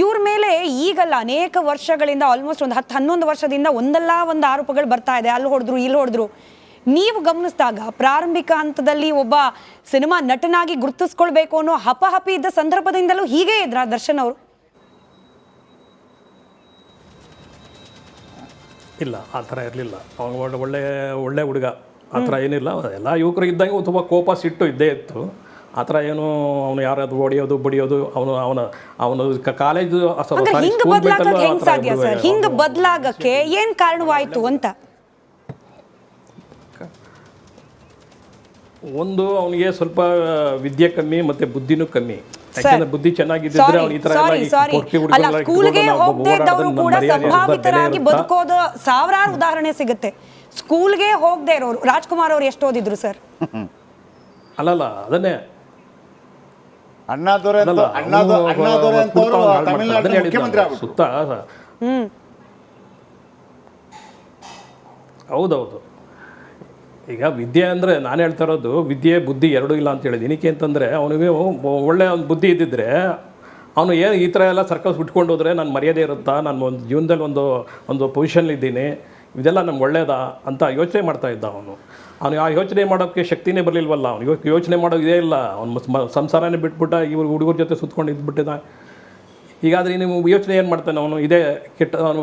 ಇವ್ರ ಮೇಲೆ ಈಗಲ್ಲ ಅನೇಕ ವರ್ಷಗಳಿಂದ ಆಲ್ಮೋಸ್ಟ್ ಒಂದು ಹತ್ತು ಹನ್ನೊಂದು ವರ್ಷದಿಂದ ಒಂದಲ್ಲ ಒಂದು ಆರೋಪಗಳು ಬರ್ತಾ ಇದೆ. ಅಲ್ಲಿ ಹೊಡೆದ್ರು, ಇಲ್ಲಿ ಹೊಡೆದ್ರು. ನೀವು ಗಮನಿಸಿದಾಗ ಪ್ರಾರಂಭಿಕ ಹಂತದಲ್ಲಿ ಒಬ್ಬ ಸಿನಿಮಾ ನಟನಾಗಿ ಗುರುತಿಸ್ಕೊಳ್ಬೇಕು ಅನ್ನೋ ಹಪಹಪಿ ಇದ್ದ ಸಂದರ್ಭದಿಂದಲೂ ಹೀಗೆ ಇದ್ರ ದರ್ಶನ್ ಅವರು? ಇಲ್ಲ, ಆ ಥರ ಇರಲಿಲ್ಲ. ಒಳ್ಳೆ ಒಳ್ಳೆ ಹುಡುಗ. ಆ ಥರ ಏನಿಲ್ಲ. ಎಲ್ಲ ಯುವಕರಿದ್ದಂಗೆ ತುಂಬ ಕೋಪ, ಸಿಟ್ಟು ಇದ್ದೇ ಇತ್ತು. ಆ ಥರ ಏನು ಅವನು ಯಾರಾದ್ರು ಹೊಡೆಯೋದು ಬಡಿಯೋದು ಅವನು ಅವನ ಅವನು ಕಾಲೇಜು ಹಿಂಗೆ ಬದಲಾಗಕ್ಕೆ ಹೆಂಗ್ ಸಾಧ್ಯ ಸರ್? ಹಿಂಗ್ ಬದ್ಲಾಗಕ್ಕೆ ಏನ್ ಕಾರಣವಾಯ್ತು ಅಂತ? ಒಂದು ಅವನಿಗೆ ಸ್ವಲ್ಪ ವಿದ್ಯೆ ಕಮ್ಮಿ ಮತ್ತೆ ಬುದ್ಧಿನೂ ಕಮ್ಮಿ. ಯಾಕಂದ್ರೆ ಬುದ್ಧಿ ಚೆನ್ನಾಗಿದ್ದಿದ್ರೆ ಅವನು ಈ ತರ ಎಲ್ಲ ಸ್ಕೂಲ್ಗೆ ಹೋಗದೆ ಇದ್ದವರು ಕೂಡ ಸಂಭಾವಿತರಾಗಿ ಬದುಕೋದು ಸಾವಿರಾರು ಉದಾಹರಣೆ ಸಿಗುತ್ತೆ. ಸ್ಕೂಲ್ಗೆ ಹೋಗದೆ ಇರೋರು ರಾಜ್ಕುಮಾರ್ ಅವ್ರು ಎಷ್ಟು ಓದಿದ್ರು ಸರ್? ಅಲ್ಲಲ್ಲ ಅದನ್ನೇ. ಅಣ್ಣಾದೊರೆ ಅಣ್ಣಾದೊರೆ ಅಂತವರು ತಮಿಳ್ನಾಡಿನ ಮುಖ್ಯಮಂತ್ರಿ ಸುತ್ತ? ಹೌದೌದು. ಈಗ ವಿದ್ಯೆ ಅಂದ್ರೆ ನಾನು ಹೇಳ್ತಾ ಇರೋದು ವಿದ್ಯೆ ಬುದ್ಧಿ ಎರಡೂ ಇಲ್ಲ ಅಂತ ಹೇಳಿದ ಏನಕ್ಕೆ ಅಂತಂದ್ರೆ ಅವನಿಗೆ ಒಳ್ಳೆ ಒಂದು ಬುದ್ಧಿ ಇದ್ದಿದ್ರೆ ಅವನು ಏನು ಈ ಥರ ಎಲ್ಲ ಸರ್ಕಲ್ಸ್ ಬಿಟ್ಕೊಂಡು ಹೋದರೆ ನಾನು ಮರ್ಯಾದೆ ಇರುತ್ತಾ? ನಾನು ಒಂದು ಜೀವನದಲ್ಲಿ ಒಂದು ಒಂದು ಪೊಸಿಷನ್ ಇದ್ದೀನಿ. ಇದೆಲ್ಲ ನಮ್ಗೆ ಒಳ್ಳೇದಾ ಅಂತ ಯೋಚನೆ ಮಾಡ್ತಾ ಇದ್ದ ಅವನು. ಅವನು ಆ ಯೋಚನೆ ಮಾಡೋಕ್ಕೆ ಶಕ್ತಿನೇ ಬರಲಿಲ್ವಲ್ಲ ಅವನು ಯೋಚನೆ ಮಾಡೋದು ಇದೇ ಇಲ್ಲ. ಅವನು ಸಂಸಾರನೇ ಬಿಟ್ಬಿಟ್ಟ ಇವ್ರು ಹುಡುಗರ ಜೊತೆ ಸುತ್ಕೊಂಡು ಇದ್ಬಿಟ್ಟಿದ್ದ ಈಗಾದ್ರೆ ನೀವು ಯೋಚನೆ ಏನು ಮಾಡ್ತಾನೆ? ಅವನು ಇದೇ ಕೆಟ್ಟ ಅವನು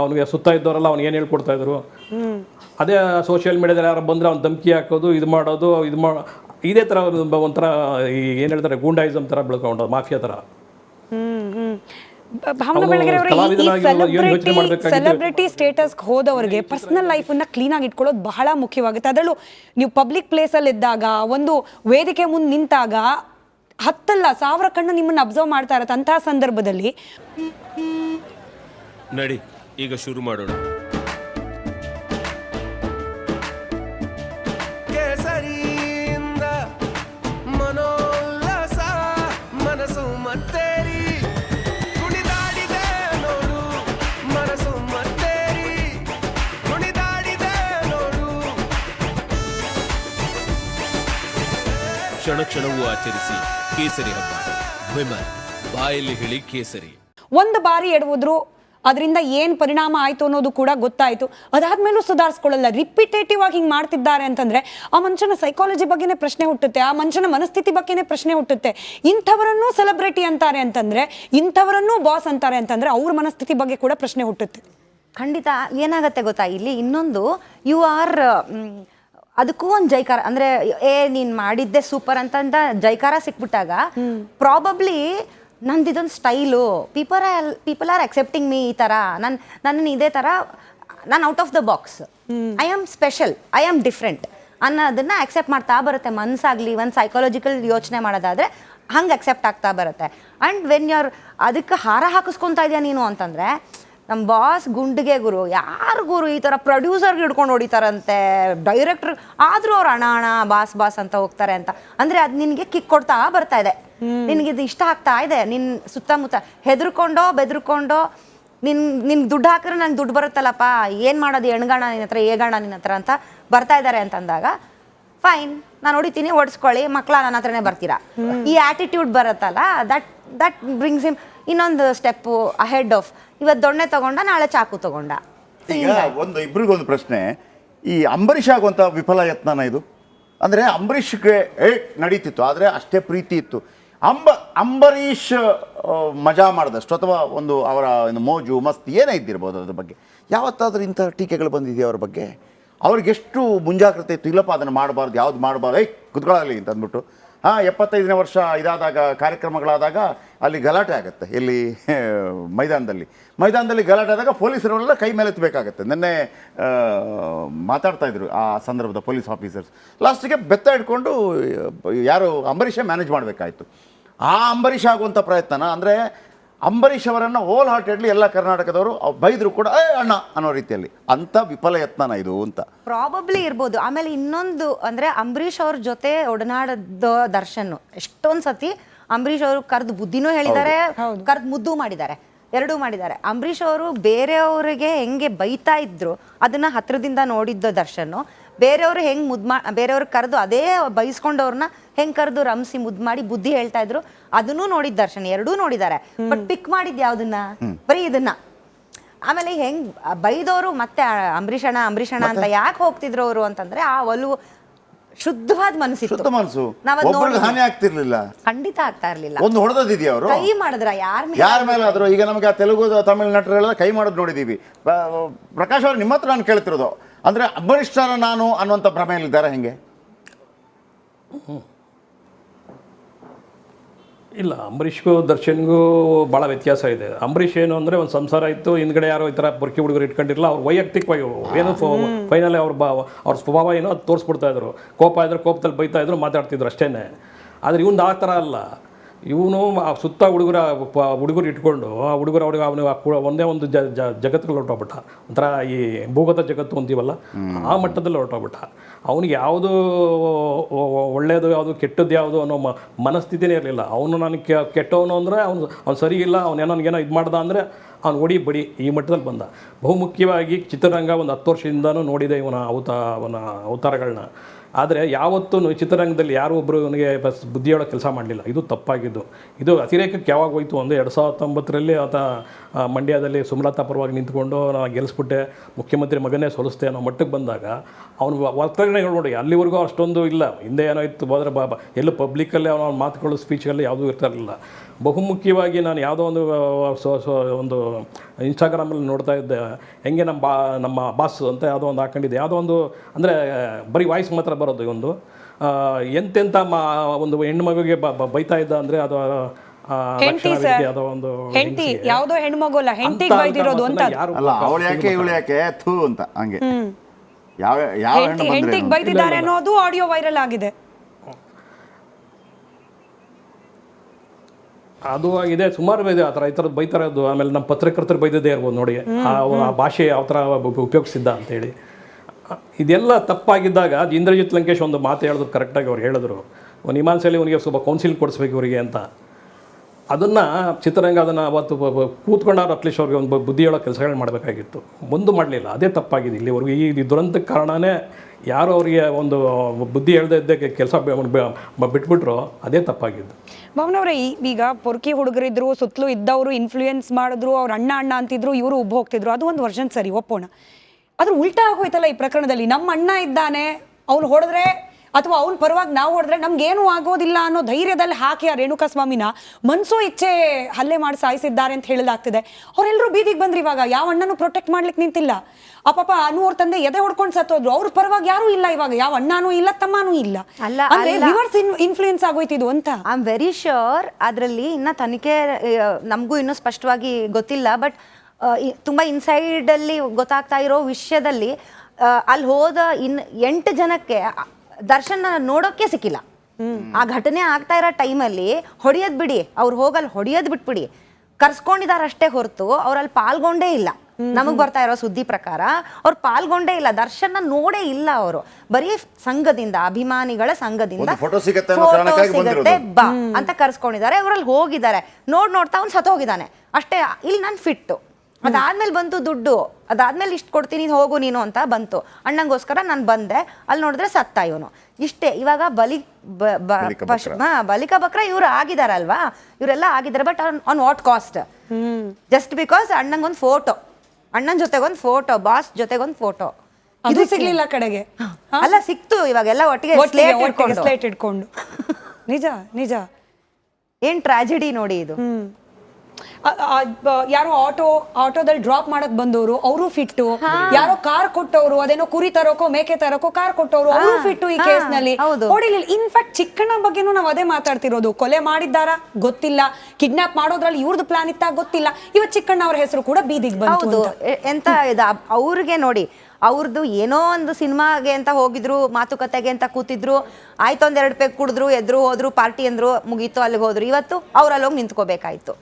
ಅವನಿಗೆ ಸುತ್ತ ಇದ್ದವರಲ್ಲ ಅವ್ನು ಏನು ಹೇಳ್ಕೊಡ್ತಾ ಇದ್ರು? ಅದೇ ಸೋಷಿಯಲ್ ಮೀಡಿಯಾದಲ್ಲಿ ಯಾರು ಬಂದರೆ ಅವ್ನು ಧಮಕಿ ಹಾಕೋದು ಇದು ಮಾಡೋದು ಇದು ಮಾಡೋ ಇದೇ ಥರ ಅವ್ರು ಒಂಥರ ಈ ಏನು ಹೇಳ್ತಾರೆ ಗೂಂಡಾಯಿಸಮ್ ಥರ ಬೆಳ್ಕೊಂಡು ಮಾಫಿಯಾ ಥರ ಭಾವನಾ ಬೆಳಗೆರೆ ಅವರೇ, ಸೆಲೆಬ್ರಿಟಿ ಸ್ಟೇಟಸ್ ಹೋದವರಿಗೆ ಪರ್ಸನಲ್ ಲೈಫ್ ಅನ್ನ ಕ್ಲೀನ್ ಆಗಿ ಇಟ್ಕೊಳ್ಳೋದು ಬಹಳ ಮುಖ್ಯವಾಗುತ್ತೆ. ಅದರಲ್ಲೂ ನೀವು ಪಬ್ಲಿಕ್ ಪ್ಲೇಸಲ್ಲಿ ಇದ್ದಾಗ ಒಂದು ವೇದಿಕೆ ಮುಂದೆ ನಿಂತಾಗ ಹತ್ತಲ್ಲ ಸಾವಿರ ಕಣ್ಣು ನಿಮ್ಮನ್ನ ಅಬ್ಸರ್ವ್ ಮಾಡ್ತಾ ಇರತ್ತೆ ಅಂತಹ ಸಂದರ್ಭದಲ್ಲಿ. ನಡಿ ಈಗ ಶುರು ಮಾಡೋಣ. ಕ್ಷಣ ಕ್ಷಣವೂ ಆಚರಿಸಿ ಕೇಸರಿ ಹಬ್ಬ. ವಿಮಲ್ ಬಾಯಲ್ಲಿ ಹೇಳಿ ಕೇಸರಿ. ಒಂದು ಬಾರಿ ಎಡವುದ್ರು ಅದರಿಂದ ಏನು ಪರಿಣಾಮ ಆಯ್ತು ಅನ್ನೋದು ಕೂಡ ಗೊತ್ತಾಯ್ತು. ಅದಾದ್ಮೇಲೂ ಸುಧಾರಿಸ್ಕೊಳ್ಳಲ್ಲ. ರಿಪಿಟೇಟಿವ್ ಆಗಿ ಹಿಂಗೆ ಮಾಡ್ತಿದ್ದಾರೆ ಅಂತಂದ್ರೆ ಆ ಮನುಷ್ಯನ ಸೈಕಾಲಜಿ ಬಗ್ಗೆನೇ ಪ್ರಶ್ನೆ ಹುಟ್ಟುತ್ತೆ ಆ ಮನುಷ್ಯನ ಮನಸ್ಥಿತಿ ಬಗ್ಗೆನೇ ಪ್ರಶ್ನೆ ಹುಟ್ಟುತ್ತೆ. ಇಂಥವರನ್ನೂ ಸೆಲೆಬ್ರಿಟಿ ಅಂತಾರೆ ಅಂತಂದ್ರೆ ಇಂಥವರನ್ನೂ ಬಾಸ್ ಅಂತಾರೆ ಅಂತಂದ್ರೆ ಅವ್ರ ಮನಸ್ಥಿತಿ ಬಗ್ಗೆ ಕೂಡ ಪ್ರಶ್ನೆ ಹುಟ್ಟುತ್ತೆ. ಖಂಡಿತ ಏನಾಗುತ್ತೆ ಗೊತ್ತಾ? ಇಲ್ಲಿ ಇನ್ನೊಂದು ಯು ಆರ್ ಅದಕ್ಕೂ ಒಂದು ಜೈಕಾರ, ಅಂದ್ರೆ, ಏ, ನೀನ್ ಮಾಡಿದ್ದೆ ಸೂಪರ್ ಅಂತಂದ ಜೈಕಾರ ಸಿಕ್ಬಿಟ್ಟಾಗ ಪ್ರಾಬಬ್ಲಿ ನಂದು ಇದೊಂದು style people are people are accepting me ಈ ಥರ ನನ್ನ ನನ್ನ ಇದೇ ಥರ ನಾನು out of the box I am special I am different ಅನ್ನೋದನ್ನ ಅಕ್ಸೆಪ್ಟ್ ಮಾಡ್ತಾ ಬರುತ್ತೆ. ಮನ್ಸಾಗಲಿ, ಒಂದು ಸೈಕಾಲಜಿಕಲ್ ಯೋಚನೆ ಮಾಡೋದಾದ್ರೆ ಹಂಗೆ ಅಕ್ಸೆಪ್ಟ್ ಆಗ್ತಾ ಬರುತ್ತೆ. ಆ್ಯಂಡ್ ವೆನ್ ಯು ಅದಕ್ಕೆ ಹಾರ ಹಾಕಿಸ್ಕೊತಾ ಇದೆಯಾ ನೀನು ಅಂತಂದರೆ ನಮ್ಮ ಬಾಸ್ ಗುಂಡಿಗೆ ಗುರು. ಯಾರು ಗುರು? ಈ ಥರ ಪ್ರೊಡ್ಯೂಸರ್ಗೆ ಹಿಡ್ಕೊಂಡು ಹೊಡಿತಾರಂತೆ. ಡೈರೆಕ್ಟರ್ ಆದರೂ ಅವ್ರು ಅಣ ಅಣ ಬಾಸ್ ಬಾಸ್ ಅಂತ ಹೋಗ್ತಾರೆ ಅಂತ. ಅಂದರೆ ಅದು ನಿನಗೆ ಕಿಕ್ ಕೊಡ್ತಾ ಬರ್ತಾ ಇದೆ. ನಿನಗೆ ಇದು ಇಷ್ಟ ಆಗ್ತಾ ಇದೆ. ನಿನ್ನ ಸುತ್ತಮುತ್ತ ಹೆದರ್ಕೊಂಡೋ ಬೆದರ್ಕೊಂಡೋ ನಿನ್ ನಿನ್ ದುಡ್ಡು ಹಾಕಿದ್ರೆ ನಂಗೆ ದುಡ್ಡು ಬರುತ್ತಲ್ಲಪ್ಪ. ಏನು ಮಾಡೋದು? ಎಣ್ಗಣ ನಿನ್ನ ಹತ್ರ ಏಗಣ ನಿನ್ನ ಹತ್ರ ಅಂತ ಬರ್ತಾ ಇದ್ದಾರೆ ಅಂತಂದಾಗ ಫೈನ್ ನಾನು ಹೊಡಿತೀನಿ ಓಡಿಸ್ಕೊಳ್ಳಿ. ಮಕ್ಕಳ ನನ್ನ ಹತ್ರನೇ ಬರ್ತೀರಾ? ಈ ಆಟಿಟ್ಯೂಡ್ ಬರುತ್ತಲ್ಲ ದಟ್ ದಟ್ ಬ್ರಿಂಗ್ಸ್ ಹಿಮ್ ಇನ್ನೊಂದು ಸ್ಟೆಪ್ಪು ಅಹೆಡ್ ಆಫ್ ಇವತ್ತು ದೊಣ್ಣೆ ತಗೊಂಡ ನಾಳೆ ಚಾಕು ತಗೊಂಡ. ಈಗ ಒಂದು ಇಬ್ರಿಗೊಂದು ಪ್ರಶ್ನೆ. ಈ ಅಂಬರೀಷ್ ಆಗುವಂಥ ವಿಫಲ ಯತ್ನನ ಇದು? ಅಂದರೆ ಅಂಬರೀಷ್ಗೆ ಏಯ್ ನಡೀತಿತ್ತು. ಆದರೆ ಅಷ್ಟೇ ಪ್ರೀತಿ ಇತ್ತು. ಅಂಬ ಅಂಬರೀಷ್ ಮಜಾ ಮಾಡಿದಷ್ಟು ಅಥವಾ ಒಂದು ಅವರ ಒಂದು ಮೋಜು ಮಸ್ತಿ ಏನೇ ಇದ್ದಿರ್ಬೋದು ಅದ್ರ ಬಗ್ಗೆ. ಯಾವತ್ತಾದರೂ ಇಂಥ ಟೀಕೆಗಳು ಬಂದಿದೆಯಾ ಅವ್ರ ಬಗ್ಗೆ? ಅವ್ರಿಗೆಷ್ಟು ಮುಂಜಾಗ್ರತೆ ಇತ್ತು. ಇಲ್ಲಪ್ಪ ಅದನ್ನು ಮಾಡಬಾರ್ದು ಯಾವ್ದು ಮಾಡಬಾರ್ದು. ಏಯ್ ಕುತ್ಕೊಳ್ಳಲಿ ಅಂತ ಅಂದ್ಬಿಟ್ಟು. ಹಾಂ ಎಪ್ಪತ್ತೈದನೇ ವರ್ಷ ಇದಾದಾಗ ಕಾರ್ಯಕ್ರಮಗಳಾದಾಗ ಅಲ್ಲಿ ಗಲಾಟೆ ಆಗುತ್ತೆ. ಇಲ್ಲಿ ಮೈದಾನದಲ್ಲಿ. ಮೈದಾನದಲ್ಲಿ ಗಲಾಟೆ ಆದಾಗ ಪೊಲೀಸರವರೆಲ್ಲ ಕೈ ಮೇಲೆತ್ತಬೇಕಾಗತ್ತೆ ನಿನ್ನೆ ಆ, ಮಾತಾಡ್ತಾ ಇದ್ರು ಆ ಸಂದರ್ಭದ ಪೊಲೀಸ್ ಆಫೀಸರ್ಸ್. ಲಾಸ್ಟಿಗೆ ಬೆತ್ತ ಇಟ್ಕೊಂಡು ಯಾರು ಅಂಬರೀಷೇ ಮ್ಯಾನೇಜ್ ಮಾಡಬೇಕಾಯ್ತು. ಆ ಅಂಬರೀಷ್ ಆಗುವಂಥ ಪ್ರಯತ್ನನ ಅಂದರೆ ಅಂಬರೀಷ್ ಅವರನ್ನು ಹೋಲ್ ಹಾರ್ಟೆಡ್ಲಿ ಎಲ್ಲ ಕರ್ನಾಟಕದವರು ಬೈದ್ರು ಕೂಡ ಏ ಅಣ್ಣ ಅನ್ನೋ ರೀತಿಯಲ್ಲಿ. ಅಂತ ವಿಫಲ ಯತ್ನನ ಇದು ಅಂತ. ಪ್ರಾಬಬ್ಲಿ ಇರ್ಬೋದು. ಆಮೇಲೆ ಇನ್ನೊಂದು ಅಂದ್ರೆ ಅಂಬರೀಷ್ ಅವ್ರ ಜೊತೆ ಒಡನಾಡದ ದರ್ಶನ್ ಎಷ್ಟೊಂದು ಸತಿ ಅಂಬರೀಷ್ ಅವರು ಕರ್ದು ಬುದ್ಧಿನೂ ಹೇಳಿದ್ದಾರೆ ಕರ್ದು ಮುದ್ದು ಮಾಡಿದ್ದಾರೆ ಎರಡೂ ಮಾಡಿದ್ದಾರೆ. ಅಂಬರೀಷ್ ಅವರು ಬೇರೆಯವರಿಗೆ ಹೆಂಗೆ ಬೈತಾ ಇದ್ರು ಅದನ್ನ ಹತ್ರದಿಂದ ನೋಡಿದ್ದ ದರ್ಶನ್ ಬೇರೆಯವರು ಹೆಂಗೆ ಮುದ್ದು ಮಾ ಬೇರೆಯವ್ರಿಗೆ ಕರೆದು ಅದೇ ಬೈಸ್ಕೊಂಡವ್ರನ್ನ ಹೆಂಗ್ ಕರೆದು ರಂಸಿ ಮುದ್ ಮಾಡಿ ಬುದ್ಧಿ ಹೇಳ್ತಾ ಇದ್ರು. ಅದನ್ನೂ ನೋಡಿದ್ ದರ್ಶನ್ ಎರಡೂ ನೋಡಿದ್ದಾರೆ ಬಟ್ ಪಿಕ್ ಮಾಡಿದ್ ಯಾವ್ದನ್ನ? ಬರೀ ಇದನ್ನ. ಆಮೇಲೆ ಹೆಂಗ್ ಬೈದವರು ಮತ್ತೆ ಅಂಬರೀಷಣ ಅಂಬರೀಷಣ ಅಂತ ಯಾಕೆ ಹೋಗ್ತಿದ್ರು ಅವರು ಅಂತಂದ್ರೆ ಆ ಒಲವು ಶುದ್ಧವಾದ ಮನಸ್ಸಿತ್ತು. ಶುದ್ಧ ಮನಸ್ಸು. ಹಾನಿ ಆಗ್ತಿರ್ಲಿಲ್ಲ. ಖಂಡಿತ ಆಗ್ತಾ ಇರ್ಲಿಲ್ಲ. ಒಂದು ಹೊಡೆದಿದ್ಯಾ ಅವರು? ಕೈ ಮಾಡಿದ್ರ ಯಾರ ಯಾರ ಮೇಲೆ ಆದ್ರೂ ಈಗ ನಮಗೆ ಆ ತೆಲುಗು ತಮಿಳ್ ನಟರೆಲ್ಲ ಕೈ ಮಾಡೋದು ನೋಡಿದೀವಿ. ಪ್ರಕಾಶ್ ಅವ್ರು ನಿಮ್ಮ ಹತ್ರ ನಾನು ಕೇಳ್ತಿರೋದು. ಅಂದ್ರೆ ಅಂಬರೀಷ್ಠರ ನಾನು ಅನ್ನುವಂಥ ಭ್ರಮೆಯಲ್ಲಿದ್ದಾರೆ ಹೆಂಗೆ? ಇಲ್ಲ ಅಂಬರೀಷ್ಗೂ ದರ್ಶನ್ಗೂ ಭಾಳ ವ್ಯತ್ಯಾಸ ಇದೆ. ಅಂಬರೀಷ್ ಏನು ಅಂದರೆ ಒಂದು ಸಂಸಾರ ಇತ್ತು, ಹಿಂದ್ಗಡೆ ಯಾರೋ ಈ ಥರ ಬರ್ಕಿ ಹುಡುಗರು ಇಟ್ಕೊಂಡಿರಲ್ಲ ಅವ್ರು ವೈಯಕ್ತಿಕವಾಗಿ ಏನು ಫೈನಲಿ ಅವ್ರ ಭಾವ, ಅವ್ರ ಸ್ವಭಾವ ಏನೋ ಅದು ತೋರಿಸ್ಬಿಡ್ತಾ ಇದ್ರು. ಕೋಪ ಇದ್ರೆ ಕೋಪದಲ್ಲಿ ಬೈತಾ ಇದ್ರು, ಮಾತಾಡ್ತಿದ್ರು ಅಷ್ಟೇ ಆದರೆ ಇವ್ನು ಆ ಥರ ಅಲ್ಲ. ಇವನು ಆ ಸುತ್ತ ಹುಡುಗರ ಹುಡುಗರು ಇಟ್ಕೊಂಡು ಆ ಹುಡುಗರು ಅವ್ರಿಗೆ ಅವನು ಒಂದೇ ಒಂದು ಜ ಜ ಜಗತ್ತಿಗೆ ಹೊರಟೋಗ್ಬಿಟ್ಟ. ಒಂಥರ ಈ ಭೂಗತ ಜಗತ್ತು ಅಂತೀವಲ್ಲ ಆ ಮಟ್ಟದಲ್ಲಿ ಹೊರಟೋಗ್ಬಿಟ್ಟ. ಅವನಿಗೆ ಯಾವುದು ಒಳ್ಳೆಯದು ಯಾವುದು ಕೆಟ್ಟದ್ದು ಯಾವುದು ಅನ್ನೋ ಮನಸ್ಥಿತಿನೇ ಇರಲಿಲ್ಲ. ಅವನು ನನಗೆ ಕೆ ಕೆಟ್ಟವನು ಅಂದರೆ ಅವನು ಅವ್ನು ಸರಿ ಇಲ್ಲ ಅವನೇನೋ ನನಗೇನೋ ಇದು ಮಾಡ್ದ ಅಂದರೆ ಅವ್ನು ಹೊಡಿ ಬಡಿ ಈ ಮಟ್ಟದಲ್ಲಿ ಬಂದ. ಬಹುಮುಖ್ಯವಾಗಿ ಚಿತ್ರರಂಗ ಒಂದು ಹತ್ತು ವರ್ಷದಿಂದನೂ ನೋಡಿದೆ ಇವನ ಅವತ ಅವನ ಅವತಾರಗಳನ್ನ. ಆದರೆ ಯಾವತ್ತೂ ಚಿತ್ರರಂಗದಲ್ಲಿ ಯಾರೂ ಒಬ್ಬರು ಇವನಿಗೆ ಬಸ್ ಬುದ್ಧಿಯೊಳಗೆ ಕೆಲಸ ಮಾಡಲಿಲ್ಲ. ಇದು ತಪ್ಪಾಗಿದ್ದು. ಇದು ಅತಿರೇಕಕ್ಕೆ ಯಾವಾಗ ಹೋಯಿತು ಅಂದರೆ ಎರಡು ಸಾವಿರದ ಹತ್ತೊಂಬತ್ತರಲ್ಲಿ ಆತ ಮಂಡ್ಯದಲ್ಲಿ ಸುಮಲತಾ ಪರವಾಗಿ ನಿಂತ್ಕೊಂಡು ನಾನು ಗೆಲ್ಲಿಸ್ಬಿಟ್ಟೆ ಮುಖ್ಯಮಂತ್ರಿ ಮಗನೇ ಸೋಲಿಸ್ತೆ ಅನ್ನೋ ಮಟ್ಟಕ್ಕೆ ಬಂದಾಗ ಅವನು ವರ್ತನೆಗಳು ನೋಡಿ, ಅಲ್ಲಿವರೆಗೂ ಅಷ್ಟೊಂದು ಇಲ್ಲ. ಹಿಂದೆ ಏನೋ ಇತ್ತು, ಹೋದ್ರೆ ಬಾಬಾ ಎಲ್ಲೂ ಪಬ್ಲಿಕಲ್ಲಿ ಅವನ ಮಾತುಗಳು ಸ್ಪೀಚ್ಗಳಲ್ಲಿ ಯಾವುದೂ ಇರ್ತಾರಿಲ್ಲ ಬಹುಮುಖ್ಯವಾಗಿ ನಾನು ಯಾವುದೋ ಒಂದು ಒಂದು ಇನ್ಸ್ಟಾಗ್ರಾಮಲ್ಲಿ ನೋಡ್ತಾ ಇದ್ದೆ ಹೆಂಗೆ ನಮ್ಮ ಬಾ ನಮ್ಮ ಬಾಸ್ ಅಂತ ಯಾವುದೋ ಒಂದು ಹಾಕೊಂಡಿದ್ದೆ. ಯಾವುದೋ ಒಂದು ಅಂದರೆ ಬರೀ ವಾಯ್ಸ್ ಮಾತ್ರ ಬರೋದು ಒಂದು. ಆ, ಎಂತೆಂಥ ಮಾ ಒಂದು ಹೆಣ್ಣು ಮಗುಗೆ ಬೈತಾ ಇದ್ದ ಅಂದರೆ ಅದು ಒಂದು ಹೆಂಡತಿ ಯಾವುದೋ ಹೆಣ್ಮಗು ಅಲ್ಲ ಹೆಂಡತಿಗೆ ಬೈದಿರೋದು ಅಂತ. ಅಲ್ಲ ಅವಳು ಯಾಕೆ ಇವಳು ಯಾಕೆ ಥೂ ಅಂತ ಹಂಗೆ. ಯಾವ ಯಾವ ಹೆಣ್ಣು ಹೆಂಡತಿ ಬಂದ್ರೆ ಹೆಂಡತಿಗೆ ಬೈದಿದ್ದಾರೆ ಅನ್ನೋದು ಆಡಿಯೋ ವೈರಲ್ ಆಗಿದೆ. ಅದು ಆಗಿದೆ. ಸುಮಾರು ಇದೆ ಆ ಥರ ಈ ಥರದ್ದು ಬೈತಾರೆ ಇರೋದು ಆಮೇಲೆ ನಮ್ಮ ಪತ್ರಕರ್ತರು ಬೈದದ್ದೇ ಇರ್ಬೋದು ನೋಡಿ. ಆ ಭಾಷೆ ಯಾವ ಥರ ಉಪ- ಉಪಯೋಗಿಸಿದ್ದ ಅಂತೇಳಿ. ಇದೆಲ್ಲ ತಪ್ಪಾಗಿದ್ದಾಗ ಅದು ಇಂದ್ರಜಿತ್ ಲಂಕೇಶ್ ಒಂದು ಮಾತು ಹೇಳಿದ್ರು ಕರೆಕ್ಟಾಗಿ ಅವ್ರು ಹೇಳಿದ್ರು. ಒಂದು ಇಮಾನ್ಸಲ್ಲಿ ಅವನಿಗೆ ಸ್ವಲ್ಪ ಕೌನ್ಸಿಲ್ ಕೊಡಿಸ್ಬೇಕು ಇವರಿಗೆ ಅಂತ. ಅದನ್ನು ಚಿತ್ರರಂಗ ಅದನ್ನು ಅವತ್ತು ಅಖಿಲೇಶ್ ಕೂತ್ಕೊಂಡಾರು ಅಟ್ಲೀಸ್ಟ್ ಅವ್ರಿಗೆ ಒಂದು ಬುದ್ಧಿ ಹೇಳೋ ಕೆಲಸಗಳು ಮಾಡಬೇಕಾಗಿತ್ತು. ಮುಂದೆ ಮಾಡಲಿಲ್ಲ, ಅದೇ ತಪ್ಪಾಗಿದೆ. ಇಲ್ಲಿವರೆಗೂ ಈ ದುರಂತ ದುರಂತಕ್ಕೆ ಕಾರಣನೇ ಯಾರು ಅವರಿಗೆ ಒಂದು ಬುದ್ಧಿ ಹೇಳದೇ ಇದ್ದಕ್ಕೆ ಕೆಲಸ ಬಿಟ್ಬಿಟ್ರು, ಅದೇ ತಪ್ಪಾಗಿದ್ದು. ಭವನವ್ರೆ ಈಗ ಪೊರ್ಕಿ ಹುಡುಗರಿದ್ರು, ಸುತ್ತಲೂ ಇದ್ದವರು ಇನ್ಫ್ಲೂಯೆನ್ಸ್ ಮಾಡಿದ್ರು, ಅವ್ರ ಅಣ್ಣ ಅಣ್ಣ ಅಂತಿದ್ರು, ಇವರು ಉಬ್ಬ ಹೋಗ್ತಿದ್ರು. ಅದು ಒಂದು ವರ್ಷನ್ ಸರಿ, ಒಪ್ಪೋಣ. ಅದ್ರ ಉಲ್ಟಾ ಆಗೋಯ್ತಲ್ಲ ಈ ಪ್ರಕರಣದಲ್ಲಿ. ನಮ್ಮ ಅಣ್ಣ ಇದ್ದಾನೆ, ಅವ್ನು ಹೊಡೆದ್ರೆ ಅಥವಾ ಅವ್ನ ಪರವಾಗಿ ನಾವು ಹೊಡೆದ್ರೆ ನಮ್ಗೇನು ಆಗೋದಿಲ್ಲ ಅನ್ನೋ ಧೈರ್ಯದಲ್ಲಿ ಹಾಕಿ ಆ ರೇಣುಕಾ ಸ್ವಾಮಿನ ಮನ್ಸು ಇಚ್ಛೆ ಹಲ್ಲೆ ಮಾಡಿ ಸಾಯಿಸಿದ್ದಾರೆ ಅಂತ ಹೇಳಲಾಗ್ತಿದೆ. ಅವರೆಲ್ಲರೂ ಬೀದಿಗೆ ಬಂದ್ರಿ ಇವಾಗ ಯಾವ ಅಣ್ಣನೂ ಪ್ರೊಟೆಕ್ಟ್ ಮಾಡ್ಲಿಕ್ಕೆ ನಿಂತಿಲ್ಲ. ಆ ಪಾಪ ಅನು ಅವ್ರ ತಂದೆ ಎದೆ ಹೊಡ್ಕೊಂಡು ಸತ್ತೋದ್ರು. ಅವ್ರ ಪರವಾಗಿ ಯಾರು ಇಲ್ಲ ಇವಾಗ ಯಾವ ಅಣ್ಣನೂ ಇಲ್ಲ ತಮ್ಮನೂ ಇಲ್ಲ. ಅಲ್ಲ, ಅಂದ್ರೆ ಅಲ್ಲ. ರಿವರ್ಸ್ ಇನ್ಫ್ಲೂಯೆನ್ಸ್ ಆಗೋಯ್ತಿದು ಅಂತ. ಐ ಆಮ್ ವೆರಿ ಶ್ಯೂರ್ ಅದರಲ್ಲಿ ಇನ್ನ ತನಿಖೆ ನಮಗೂ ಇನ್ನೂ ಸ್ಪಷ್ಟವಾಗಿ ಗೊತ್ತಿಲ್ಲ ಬಟ್ ತುಂಬ ಇನ್ಸೈಡಲ್ಲಿ ಗೊತ್ತಾಗ್ತಾ ಇರೋ ವಿಷಯದಲ್ಲಿ ಅಲ್ಲಿ ಹೋದ ಇನ್ ಎಂಟು ಜನಕ್ಕೆ ದರ್ಶನ ನೋಡೋಕೆ ಸಿಕ್ಕಿಲ್ಲ. ಆ ಘಟನೆ ಆಗ್ತಾ ಇರೋ ಟೈಮಲ್ಲಿ ಹೊಡಿಯೋದ್ ಬಿಡಿ ಅವ್ರು ಹೋಗಲ್ಲಿ ಹೊಡಿಯೋದ್ ಬಿಟ್ಬಿಡಿ. ಕರ್ಸ್ಕೊಂಡಿದ್ದಾರೆ ಅಷ್ಟೇ ಹೊರತು ಅವ್ರಲ್ಲಿ ಪಾಲ್ಗೊಂಡೇ ಇಲ್ಲ. ನಮಗ್ ಬರ್ತಾ ಇರೋ ಸುದ್ದಿ ಪ್ರಕಾರ ಅವ್ರು ಪಾಲ್ಗೊಂಡೇ ಇಲ್ಲ ದರ್ಶನ ನೋಡೇ ಇಲ್ಲ ಅವರು. ಬರೀ ಸಂಘದಿಂದ ಅಭಿಮಾನಿಗಳ ಸಂಘದಿಂದ ಸಿಗತ್ತೆ ಬಂದಿರೋದು. ಬಾ ಅಂತ ಕರ್ಸ್ಕೊಂಡಿದ್ದಾರೆ. ಅವ್ರಲ್ಲಿ ಹೋಗಿದ್ದಾರೆ. ನೋಡ್ ನೋಡ್ತಾ ಅವ್ನು ಸತ್ ಹೋಗಿದ್ದಾನೆ ಅಷ್ಟೇ ಇಲ್ಲಿ ನಾನು ಫಿಟ್ಟು ಅದಾದ್ಮೇಲೆ ಬಂತು ದುಡ್ಡು. ಅದಾದ್ಮೇಲೆ ಇಷ್ಟು ಕೊಡ್ತೀನಿ ಹೋಗು ನೀನು ಅಂತ ಬಂತು. ಅಣ್ಣಂಗೋಸ್ಕರ ನಾನು ಬಂದೆ. ಅಲ್ಲಿ ನೋಡಿದ್ರೆ ಸತ್ತ ಇವನು. ಇಷ್ಟೇ ಇವಾಗ ಬಲಿ ಬಲಿಕ ಬಕ್ರ. ಹಾ ಬಲಿಕ ಬಕ್ರ ಇವ್ರು ಆಗಿದಾರಲ್ವಾ? ಇವರೆಲ್ಲ ಆಗಿದ್ದಾರೆ but on what cost just because ಅಣ್ಣಂಗೊಂದು photo ಅಣ್ಣನ ಜೊತೆಗೊಂದು ಫೋಟೋ ಬಾಸ್ ಜೊತೆಗೊಂದು ಫೋಟೋ ಇದು ಸಿಗ್ಲಿಲ್ಲ ಕಡೆಗೆ. ಅಲ್ಲ ಸಿಕ್ತು ಇವಾಗ ಎಲ್ಲ ಒಟ್ಟಿಗೆ ಇಟ್ಕೊಂಡು. ಸ್ಲೇಟ್ ಇಟ್ಕೊಂಡು. ನಿಜ ನಿಜ. ಏನ್ ಟ್ರಾಜಿಡಿ ನೋಡಿ ಇದು. ಯಾರೋ ಆಟೋ ಆಟೋದಲ್ಲಿ ಡ್ರಾಪ್ ಮಾಡಕ್ ಬಂದವರು ಅವರು ಫಿಟ್ಟು. ಯಾರೋ ಕಾರ್ ಕೊಟ್ಟವರು ಅದೇನೋ ಕುರಿ ತರೋಕೋ ಮೇಕೆ ತರೋಕೋ ಕಾರ್ ಕೊಟ್ಟವರು ಅವರು ಫಿಟ್ಟು ಈ ಕೇಸ್ನಲ್ಲಿ. ಹೊಡಿಲಿಲ್ಲ ಇನ್ಫ್ಯಾಕ್ಟ್ ಚಿಕ್ಕಣ್ಣ ಬಗ್ಗೆನೂ ನಾವು ಅದೇ ಮಾತಾಡ್ತಿರೋದು. ಕೊಲೆ ಮಾಡಿದ್ದಾರ? ಗೊತ್ತಿಲ್ಲ. ಕಿಡ್ನಾಪ್ ಮಾಡೋದ್ರಲ್ಲಿ ಇವ್ರದ್ದು ಪ್ಲಾನ್ ಇತ್ತ? ಗೊತ್ತಿಲ್ಲ. ಇವತ್ತು ಚಿಕ್ಕಣ್ಣ ಅವ್ರ ಹೆಸರು ಕೂಡ ಬೀದಿಗೆ ಬಂತು. ಎಂತ ಇದು ಅವ್ರಿಗೆ ನೋಡಿ ಅವ್ರದ್ದು ಏನೋ ಒಂದು ಸಿನಿಮಾಗೆ ಅಂತ ಹೋಗಿದ್ರು ಮಾತುಕತೆಗೆ ಅಂತ ಕೂತಿದ್ರು ಆಯ್ತು ಒಂದ್ ಎರಡು ಪೇಕ್ ಕುಡಿದ್ರು ಎದ್ರು ಹೋದ್ರು ಪಾರ್ಟಿ ಅಂದ್ರು ಮುಗೀತು ಅಲ್ಲಿಗೆ ಹೋದ್ರು. ಇವತ್ತು ಅವ್ರಲ್ಲಿ ಹೋಗಿ ನಿಂತ್ಕೋಬೇಕಾಯ್ತು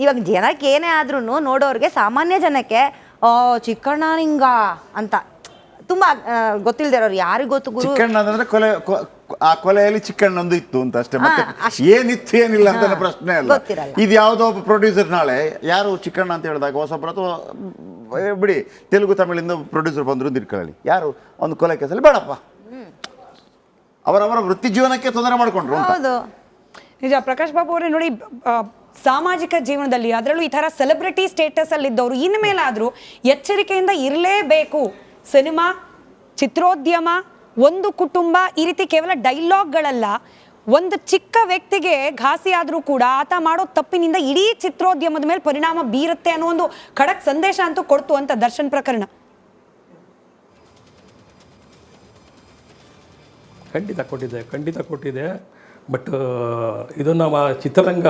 ಇವಾಗ ಜನಕ್ಕೆ ಏನೇ ಆದ್ರೂ ನೋಡೋರ್ಗೆ ಸಾಮಾನ್ಯ ಜನಕ್ಕೆ ಆ ಚಿಕ್ಕಣ್ಣ ನಿಂಗ ಅಂತ. ತುಂಬಾ ಗೊತ್ತಿಲ್ದಿರೋರು ಯಾರಿಗೊತ್ತು ಗುರು? ಆ ಕೊಲೆಯಲ್ಲಿ ಚಿಕ್ಕಣ್ಣೊಂದು ಇತ್ತು ಅಂತ ಅಷ್ಟೇ. ಮತ್ತೆ ಏನಿತ್ತು ಏನಿಲ್ಲ ಅಂತ ಪ್ರಶ್ನೆ ಅಲ್ಲ. ಇದು ಯಾವುದೋ ಒಬ್ಬ ಪ್ರೊಡ್ಯೂಸರ್ ನಾಳೆ ಯಾರು ಚಿಕ್ಕಣ್ಣ ಅಂತ ಹೇಳಿದಾಗ ಹೊಸಬ್ರು ಅಥವಾ ಬಿಡಿ ತೆಲುಗು ತಮಿಳಿಂದ ಪ್ರೊಡ್ಯೂಸರ್ ಬಂದ್ರು ಇಟ್ಕೊಳ್ಳಿ. ಯಾರು? ಒಂದು ಕೊಲೆ ಕೇಸಲ್ಲಿ ಬೇಡಪ್ಪ. ಅವರವರ ವೃತ್ತಿ ಜೀವನಕ್ಕೆ ತೊಂದರೆ ಮಾಡಿಕೊಂಡ್ರು ಹೌದು. ನಿಜ ಪ್ರಕಾಶ್ ಬಾಬು ಅವರೇ ನೋಡಿ ಸಾಮಾಜಿಕ ಜೀವನದಲ್ಲಿ ಅದರಲ್ಲೂ ಈ ಥರ ಸೆಲೆಬ್ರಿಟಿ ಸ್ಟೇಟಸ್ ಅಲ್ಲಿ ಇದ್ದವರು ಇನ್ಮೇಲಾದ್ರೂ ಎಚ್ಚರಿಕೆಯಿಂದ ಇರಲೇಬೇಕು. ಸಿನಿಮಾ ಚಿತ್ರೋದ್ಯಮ ಒಂದು ಕುಟುಂಬ ಈ ರೀತಿ ಕೇವಲ ಡೈಲಾಗ್ಗಳಲ್ಲ, ಒಂದು ಚಿಕ್ಕ ವ್ಯಕ್ತಿಗೆ ಘಾಸಿ ಆದರೂ ಕೂಡ ಆತ ಮಾಡೋ ತಪ್ಪಿನಿಂದ ಇಡೀ ಚಿತ್ರೋದ್ಯಮದ ಮೇಲೆ ಪರಿಣಾಮ ಬೀರುತ್ತೆ ಅನ್ನೋ ಒಂದು ಖಡಕ್ ಸಂದೇಶ ಅಂತೂ ಕೊಡ್ತು ಅಂತ ದರ್ಶನ್ ಪ್ರಕರಣ. ಖಂಡಿತ ಕೊಟ್ಟಿದೆ ಖಂಡಿತ ಕೊಟ್ಟಿದೆ. ಬಟ್ ಇದನ್ನು ಚಿತ್ರರಂಗ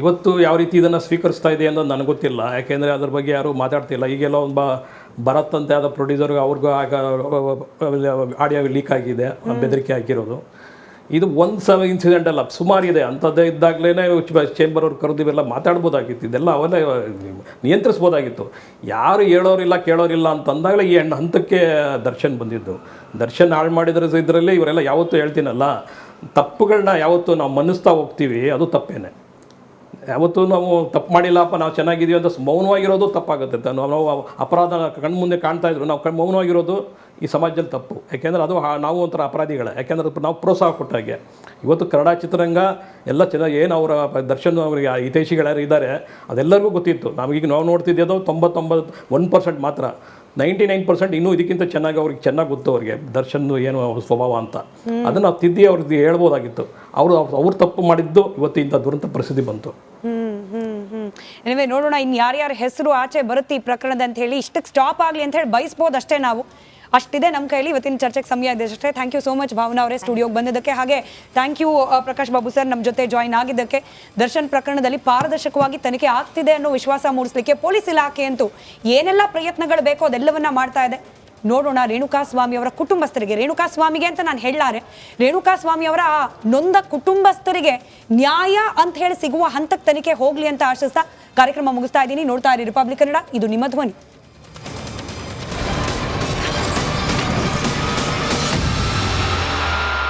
ಇವತ್ತು ಯಾವ ರೀತಿ ಇದನ್ನು ಸ್ವೀಕರಿಸ್ತಾ ಇದೆ ಅನ್ನೋದು ನನಗೆ ಗೊತ್ತಿಲ್ಲ. ಯಾಕೆಂದರೆ ಅದ್ರ ಬಗ್ಗೆ ಯಾರೂ ಮಾತಾಡ್ತಿಲ್ಲ. ಈಗೆಲ್ಲ ಒಂದು ಭರತ್ ಅಂತ ಯಾವುದೋ ಪ್ರೊಡ್ಯೂಸರ್ಗೆ ಅವ್ರಿಗೂ ಆಗ ಆಡಿಯೋ ಲೀಕ್ ಆಗಿದೆ ಬೆದರಿಕೆ ಹಾಕಿರೋದು. ಇದು ಒಂದು ಸಲ ಇನ್ಸಿಡೆಂಟ್ ಅಲ್ಲ ಸುಮಾರು ಇದೆ. ಅಂಥದ್ದೇ ಇದ್ದಾಗಲೇ ಚೇಂಬರ್ ಅವ್ರು ಕರೆದು ಇವೆಲ್ಲ ಮಾತಾಡ್ಬೋದಾಗಿತ್ತು. ಇದೆಲ್ಲ ಅವೆಲ್ಲ ನಿಯಂತ್ರಿಸ್ಬೋದಾಗಿತ್ತು. ಯಾರು ಹೇಳೋರಿಲ್ಲ ಕೇಳೋರಿಲ್ಲ ಅಂತ ಅಂದಾಗಲೇ ಈ ಹೆಣ್ಣು ಹಂತಕ್ಕೆ ದರ್ಶನ್ ಬಂದಿದ್ದು. ದರ್ಶನ್ ಹಾಳು ಮಾಡಿದ್ರೆ ಇದರಲ್ಲಿ ಇವರೆಲ್ಲ ಯಾವತ್ತೂ ಹೇಳ್ತೀನಲ್ಲ ತಪ್ಪುಗಳನ್ನ ಯಾವತ್ತೂ ನಾವು ಮನ್ನಿಸ್ತಾ ಹೋಗ್ತೀವಿ ಅದು ತಪ್ಪೇನೆ. ಯಾವತ್ತೂ ನಾವು ತಪ್ಪು ಮಾಡಿಲ್ಲಪ್ಪ, ನಾವು ಚೆನ್ನಾಗಿದ್ದೀವಿ ಅಂತ ಮೌನವಾಗಿರೋದು ತಪ್ಪಾಗುತ್ತೆ. ಅಂತ ನಾವು ಅಪರಾಧ ಕಣ್ಣು ಮುಂದೆ ಕಾಣ್ತಾ ಇದ್ರು, ನಾವು ಕಣ್ ಮೌನವಾಗಿರೋದು ಈ ಸಮಾಜದಲ್ಲಿ ತಪ್ಪು. ಯಾಕೆಂದರೆ ಅದು ನಾವು ಒಂಥರ ಅಪರಾಧಿಗಳೇ, ಯಾಕೆಂದರೆ ನಾವು ಪ್ರೋತ್ಸಾಹ ಕೊಟ್ಟಾಗೆ ಇವತ್ತು ಕನ್ನಡ ಚಿತ್ರರಂಗ ಎಲ್ಲ ಚೆನ್ನಾಗಿ ಏನು ಅವರ ದರ್ಶನ್ ಅವರಿಗೆ, ಆ ಹಿತೈಷಿಗಳು ಇದ್ದಾರೆ, ಅದೆಲ್ಲರಿಗೂ ಗೊತ್ತಿತ್ತು. ನಮಗೀಗ ನಾವು ನೋಡ್ತಿದ್ದೋ ತೊಂಬತ್ತೊಂಬತ್ತು ಒನ್ ಪರ್ಸೆಂಟ್ ಮಾತ್ರ. ನೈಂಟಿ ನೈನ್ ಪರ್ಸೆಂಟ್ ಇನ್ನೂ ಇದಕ್ಕಿಂತ ಚೆನ್ನಾಗಿ ಅವ್ರಿಗೆ ಚೆನ್ನಾಗಿ ಗೊತ್ತು ಅವ್ರಿಗೆ. ದರ್ಶನ್ ಏನು ಅವ್ರ ಸ್ವಭಾವ ಅಂತ. ಅದನ್ನು ತಿದ್ದಿ ಅವ್ರಿಗೆ ಹೇಳ್ಬೋದಾಗಿತ್ತು. ಅವರು ಅವ್ರು ತಪ್ಪು ಮಾಡಿದ್ದು ಇವತ್ತು ಇಂಥ ದುರಂತ ಪರಿಸ್ಥಿತಿ ಬಂತು. ಎನಿವೆ ನೋಡೋಣ ಇನ್ ಯಾರ್ಯಾರ ಹೆಸರು ಆಚೆ ಬರುತ್ತೆ ಈ ಪ್ರಕರಣದ ಅಂತ ಹೇಳಿ ಇಷ್ಟಕ್ಕೆ ಸ್ಟಾಪ್ ಆಗ್ಲಿ ಅಂತ ಹೇಳಿ ಬಯಸ್ಬೋದು ಅಷ್ಟೇ ನಾವು. ಅಷ್ಟಿದೆ ನಮ್ಮ ಕೈಲಿ. ಇವತ್ತಿನ ಚರ್ಚೆಗೆ ಸಮಯ ಇದೆ ಅಷ್ಟೇ. Thank you so much Bhavana ಅವರೇ ಸ್ಟುಡಿಯೋಗೆ ಬಂದಿದ್ದಕ್ಕೆ. ಹಾಗೆ thank you Prakash Babu sir ನಮ್ಮ ಜೊತೆ ಜಾಯಿನ್ ಆಗಿದ್ದಕ್ಕೆ. ದರ್ಶನ್ ಪ್ರಕರಣದಲ್ಲಿ ಪಾರದರ್ಶಕವಾಗಿ ತನಿಖೆ ಆಗ್ತಿದೆ ಅನ್ನೋ ವಿಶ್ವಾಸ ಮೂಡಿಸಲಿಕ್ಕೆ ಪೊಲೀಸ್ ಇಲಾಖೆ ಅಂತೂ ಏನೆಲ್ಲ ಪ್ರಯತ್ನಗಳು ಬೇಕೋ ಅದೆಲ್ಲವನ್ನ ಮಾಡ್ತಾ ಇದೆ. ನೋಡೋಣ ರೇಣುಕಾ ಸ್ವಾಮಿ ಅವರ ಕುಟುಂಬಸ್ಥರಿಗೆ. ರೇಣುಕಾ ಸ್ವಾಮಿಗೆ ಅಂತ ನಾನು ಹೇಳಲಾರೆ. ರೇಣುಕಾ ಸ್ವಾಮಿ ಅವರ ಆ ನೊಂದ ಕುಟುಂಬಸ್ಥರಿಗೆ ನ್ಯಾಯ ಅಂತ ಹೇಳಿ ಸಿಗುವ ಹಂತಕ್ಕೆ ತನಿಖೆ ಹೋಗ್ಲಿ ಅಂತ ಆಶಿಸ್ತಾ ಕಾರ್ಯಕ್ರಮ ಮುಗಿಸ್ತಾ ಇದ್ದೀನಿ. ನೋಡ್ತಾ ಇರಿ ರಿಪಬ್ಲಿಕ್ ಕನ್ನಡ. ಇದು ನಿಮ್ಮ ಧ್ವನಿ.